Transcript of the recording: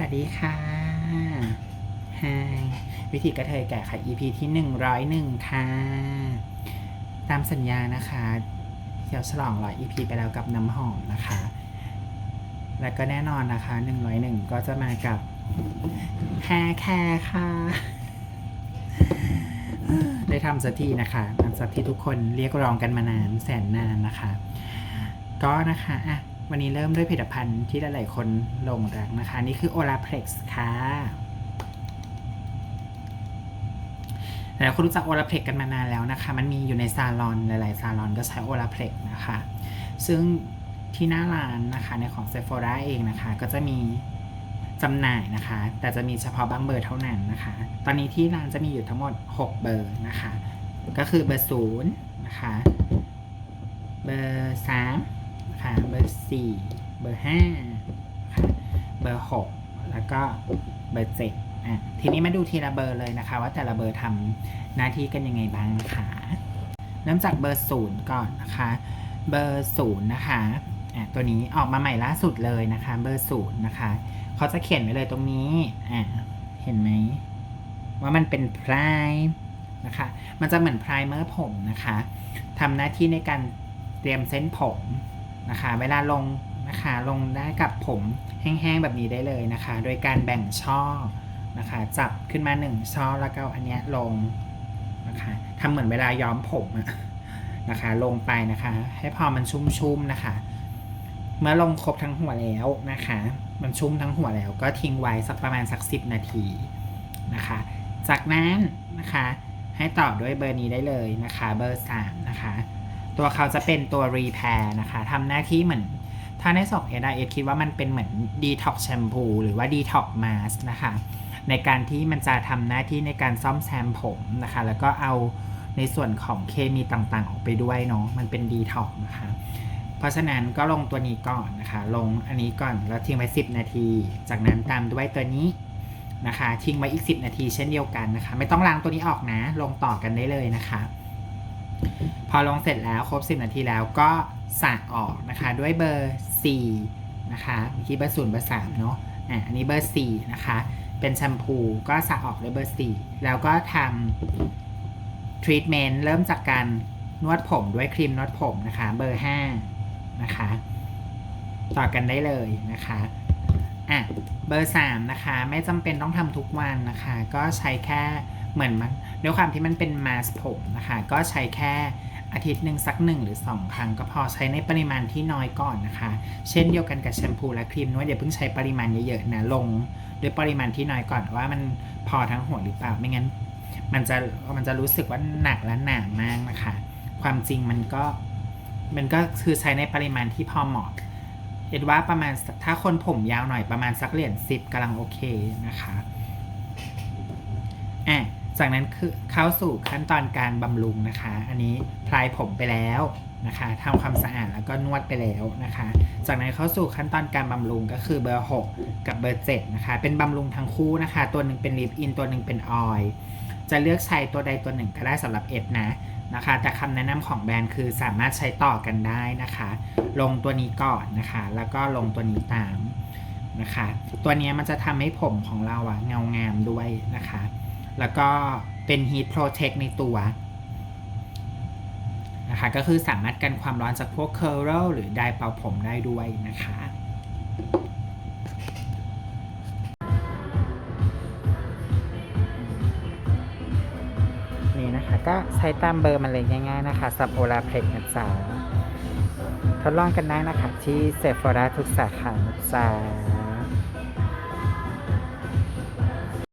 วัสดีค่ะฮายวิธีกระเทยแก่ค่ะ EP ที่101ค่ะ ตามสัญญานะคะเที่ยวฉลองร้อย EP ไปแล้วกับน้ำหอมนะคะ แล้วก็แน่นอนนะคะ101ก็จะมากับแฮร์แคร์ค่ะ ได้ทำสักทีนะคะหลักที่ทุกคนเรียกร้องกันมานานแสนนานนะคะ ก็นะคะอะ วันนี้เริ่มด้วยผลิตภัณฑ์ที่หลายๆคนหลงรักนะคะ นี่คือ Olaplex ค่ะหลายคนรู้จัก Olaplex กันมานานแล้วนะคะ มันมีอยู่ในซาลอนหลาย ๆ ซาลอนก็ใช้ Olaplex นะคะ ซึ่งที่หน้าร้านนะคะในของ Sephora เองนะคะ ก็จะมีจำหน่ายนะคะ แต่จะมีเฉพาะบางเบอร์เท่านั้นนะคะ ตอนนี้ที่ร้านจะมีอยู่ทั้งหมด 6 เบอร์นะคะ ก็คือเบอร์ศูนย์นะคะ เบอร์สาม ร์สี่เบอร์ห้าเบอร์หกแล้วก็เบอร์เจ็ดอะทีนี้มาดูทีละเบอร์เลยนะคะ ว่าแต่ละเบอร์ทำหน้าที่กันยังไงบ้างนะคะเริ่มจากเบอร์ศูนย์ก่อนนะคะ เบอร์ศูนย์นะคะอะตัวนี้ออกมาใหม่ล่าสุดเลยนะคะ เบอร์ศูนย์นะคะเขาจะเขียนไว้เลยตรงนี้อะเห็นไหมว่ามันเป็นไพรายนะคะ มันจะเหมือนไพรเมอร์ผมนะคะทำหน้าที่ในการเตรียมเส้นผม นะคะ เวลาลงนะคะ ลงได้กับผมแห้งๆแบบนี้ได้เลยนะคะ โดยการแบ่งช่อนะคะ จับขึ้นมาหนึ่งช่อแล้วก็อันเนี้ยลงนะคะทำเหมือนเวลาย้อมผมอะนะคะ ลงไปนะคะ ให้พอมันชุ่มๆนะคะ เมื่อลงครบทั้งหัวแล้วนะคะ มันชุ่มทั้งหัวแล้ว ก็ทิ้งไว้สักประมาณสักสิบนาทีนะคะ จากนั้นนะคะ ให้ต่อด้วยเบอร์นี้ได้เลยนะคะ เบอร์3นะคะ ตัวเขาจะเป็นตัว repair นะคะทำหน้าที่เหมือน ถ้าในสอง s i s คิดว่ามันเป็นเหมือน detox shampoo หรือว่า detox mask นะคะ ในการที่มันจะทำหน้าที่ในการซ่อมแซมผมนะคะ แล้วก็เอาในส่วนของเคมีต่างๆ ออกไปด้วยเนาะ มันเป็น detox นะคะ เพราะฉะนั้นก็ลงตัวนี้ก่อนนะคะ ลงอันนี้ก่อนแล้วทิ้งไว้ 10 นาที จากนั้นตามด้วยตัวนี้นะคะ ทิ้งไว้อีก 10 นาทีเช่นเดียวกันนะคะ ไม่ต้องล้างตัวนี้ออกนะ ลงต่อกันได้เลยนะคะ พอลงเสร็จแล้วครบ 10 นาทีแล้วก็สระออกนะคะ ด้วยเบอร์4นะคะเมื่อกี้เบอร์ศูนย์เบอร์3เนาะอะอันนี้เบอร์4นะคะ เป็นแชมพูก็สระออกด้วยเบอร์4แล้วก็ทำทรีทเมนต์เริ่มจากการนวดผมด้วยครีมนวดผมนะคะ เบอร์5นะคะ ต่อกันได้เลยนะคะอะเบอร์3นะคะ ไม่จำเป็นต้องทำทุกวันนะคะ ก็ใช้แค่เหมือนมันด้วยความที่มันเป็นมาสผมนะคะ ก็ใช้แค่ อาทิตย์หนึ่งสักหนึ่งหรือ 2 ครั้งก็พอใช้ในปริมาณที่น้อยก่อนนะคะ เช่นเดียวกันกับแชมพูและครีมนวดอย่าเพิ่งใช้ปริมาณเยอะๆนะลงด้วยปริมาณที่น้อยก่อนว่ามันพอทั้งหัวหรือเปล่าไม่งั้น มันจะมันจะรู้สึกว่าหนักและหนามากนะคะ ความจริงมันก็มันก็คือใช้ในปริมาณที่พอเหมาะเอ็ดว่าประมาณถ้าคนผมยาวหน่อยประมาณสักเหรียญสิบกำลังโอเคนะคะอะ จากนั้นคือเข้าสู่ขั้นตอนการบำรุงนะคะ อันนี้พลายผมไปแล้วนะคะทำความสะอาดแล้วก็นวดไปแล้วนะคะ จากนั้นเข้าสู่ขั้นตอนการบำรุงก็คือเบอร์ 6 กับเบอร์ 7 นะคะ เป็นบำรุงทั้งคู่นะคะ ตัวหนึ่งเป็นลิปอินตัวหนึ่งเป็นออยล์จะเลือกใช้ตัวใดตัวหนึ่งก็ได้สำหรับเอ็ดนะนะคะ แต่คำแนะนำของแบรนด์คือสามารถใช้ต่อกันได้นะคะ ลงตัวนี้ก่อนนะคะ แล้วก็ลงตัวนี้ตามนะคะ ตัวนี้มันจะทำให้ผมของเราอะเงางามด้วยนะคะ แล้วก็เป็น Heat Protect ในตัวนะคะก็คือสามารถกันความร้อนจากพวก curl หรือไดร์เป่าผมได้ด้วยนะคะนี่นะคะก็ใช้ตามเบอร์มันเลยง่ายๆนะคะสับโอลาเพล็กนะจ๊ะทดลองกันได้นะคะที่เซฟ h o ราทุกสาขานะจ๊ะ